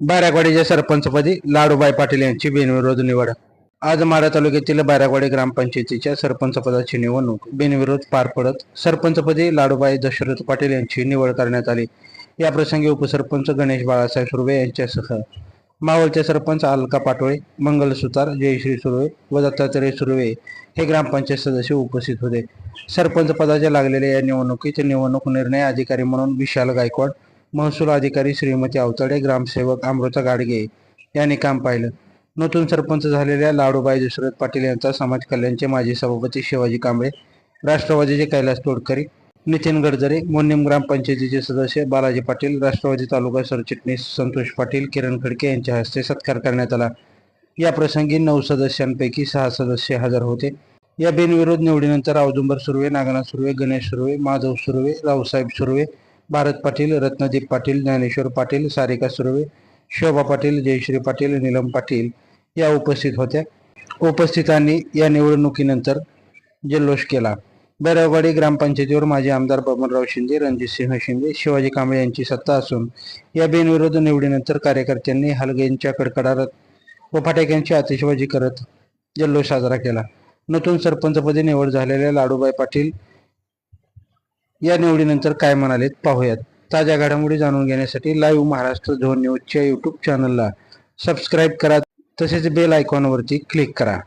बैरागवाडीच्या सरपंचपदी लाडूबाई पाटील यांची बिनविरोध निवड. आज माढा तालुक्यातील बैरागवाडी ग्रामपंचायतीच्या सरपंचपदाची निवडणूक बिनविरोध पार पडत सरपंचपदी लाडूबाई दशरथ पाटील यांची निवड करण्यात आली. या प्रसंगी उपसरपंच गणेश बाळासाहेब सुर्वे यांच्यासह मावळचे सरपंच अलका पाटोळे मंगल सुतार जयश्री सुर्वे व दत्तात्रय सुर्वे हे ग्रामपंचायत सदस्य उपस्थित होते. सरपंच पदाच्या लागलेल्या या निवडणुकीत निवडणूक निर्णय अधिकारी म्हणून विशाल गायकवाड महसूल अधिकारी श्रीमती अवतडे ग्रामसेवक अमृता गाडगे यांनी काम पाहिलं. नूतन सरपंच झालेल्या लाडूबाई दशरथ पाटील यांचा समाज कल्याणचे माजी सभापती शिवाजी कांबळे राष्ट्रवादीचे कैलास तोडकरी नितीन गडजरे मोन्यम ग्रामपंचायतीचे सदस्य बालाजी पाटील राष्ट्रवादी तालुका सरचिटणीस संतोष पाटील किरण खडके यांच्या हस्ते सत्कार करण्यात आला. या प्रसंगी नऊ सदस्यांपैकी सहा सदस्य हजर होते. या बिनविरोध निवडीनंतर औदुंबर सुर्वे नागनाथ सुर्वे गणेश सुर्वे माधव सुर्वे रावसाहेब सुर्वे भारत पाटील रत्नदीप पाटील ज्ञानेश्वर पाटील सारिका सुर्वे शोभा पाटील जयश्री पाटील नीलम पाटील या उपस्थित होत्या. उपस्थितांनी या निवडणुकीनंतर जल्लोष केला. बैरवाडी ग्रामपंचायतीवर माजी आमदार बबनराव शिंदे रणजितसिंह शिंदे शिवाजी कांबळे यांची सत्ता असून या बिनविरोध निवडीनंतर कार्यकर्त्यांनी हलगेंच्या कडकडात व फटाक्यांची आतिषबाजी करत जल्लोष साजरा केला. नूतन सरपंचपदी निवड झालेल्या लाडूबाई पाटील या निवडीनंतर काय म्हणालेत पाहूयात. ताज्या घडामोडी जाणून घेण्यासाठी लाईव्ह महाराष्ट्र झोन न्यूजच्या यूट्यूब चॅनलला सबस्क्राईब करा. तसेच बेल आयकॉनवरती क्लिक करा.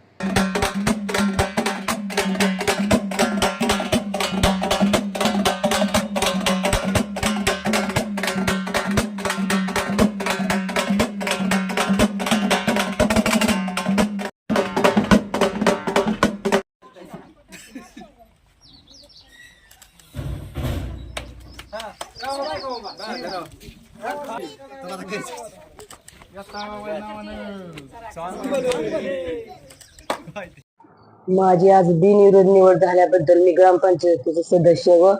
माझी आज बिनविरोध निवड झाल्याबद्दल मी ग्रामपंचायतीचे सदस्य व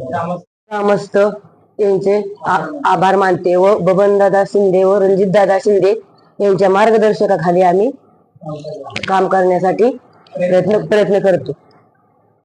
ग्रामस्थ यांचे आभार मानते व बबनदादा शिंदे व रणजितदादा शिंदे यांच्या मार्गदर्शकाखाली आम्ही काम करण्यासाठी प्रयत्न प्रयत्न करतो.